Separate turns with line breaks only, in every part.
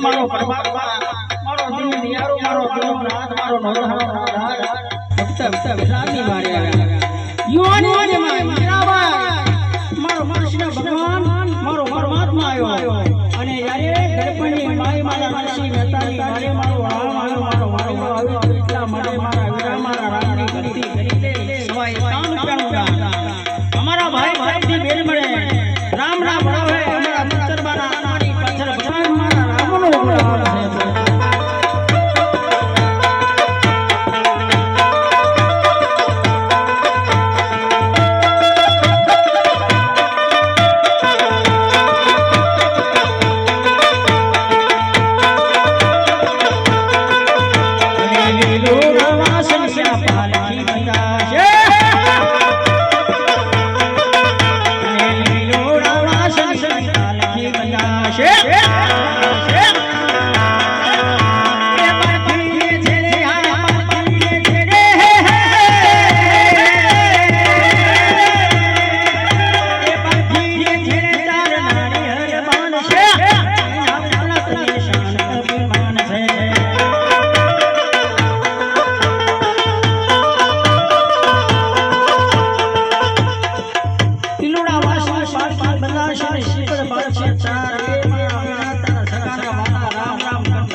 મારો પરમાત્મા મારો દિલ નિયારો મારો દિલનાથ મારો નરહર નાથ ભક્ત ભક્ત પહેલાની વારે આવ્યા યુવાની માં મીરાબાઈ મારો કૃષ્ણ ભગવાન મારો પરમાત્મા આવ્યો અને જ્યારે ગણપણની માય મારા નરસિંહ મહેતાની મારે મારો રામ આવ્યો મારો મારો આવ્યો એટલા મારા વીરા મારા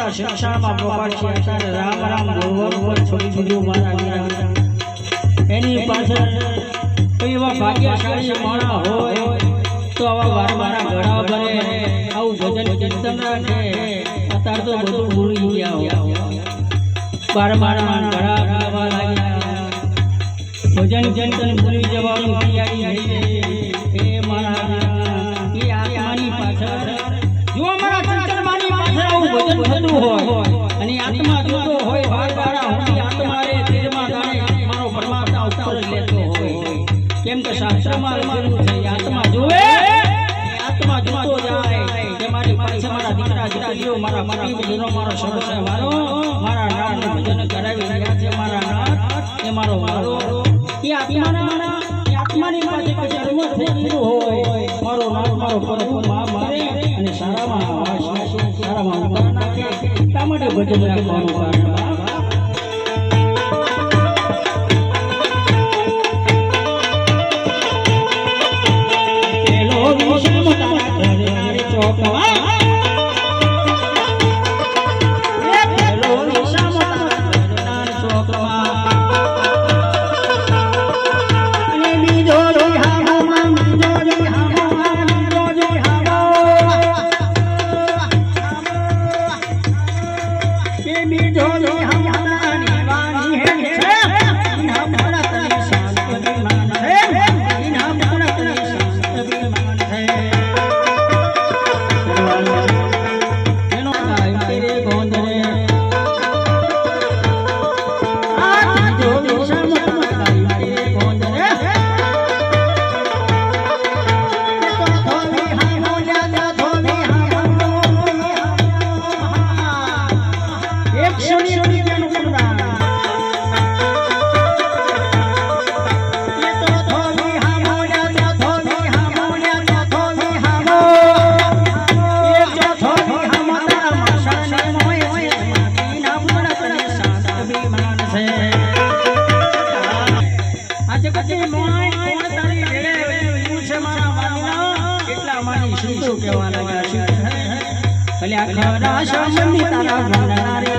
કરતા શિક્ષામાં છે અત્યારે રામ રામ બોલવા બોલ છોડી દીધું મારા વીરા એની પાછળ એવા ભાગ્યશાળી માણા હોય, તો આવા વાર મારા ગળા ભરે આવું ભજન કીર્તન રાખે, અત્યારે તો બધું ભૂલી ગયા બાર મારા ગળા ગાવા લાગ્યા. ભજન ચિંતન ભૂલી જવાનું તૈયારી થઈ આત્મા જોવે. આત્મા મારી પાસે મારા દીકરા, દીકરીઓ, મારા પતિ, બહેનો, મારો સર્વસ્વ મારો મારા નામનું ભજન કરાવી રહ્યા છે, મારા નાથ, એ મારો મારો એ આત્માના મારા આત્માની મારો નાથ, મારો મારે સારામાં ભજન રાખવાનું કારણ ঝড় આજે મોય કોણ તારી વેળે વેળે છે મારા વાલીના? કેટલા મારી શું શું કહેવા છે? ભલે આખા રાશા શામની તારા ભંડારે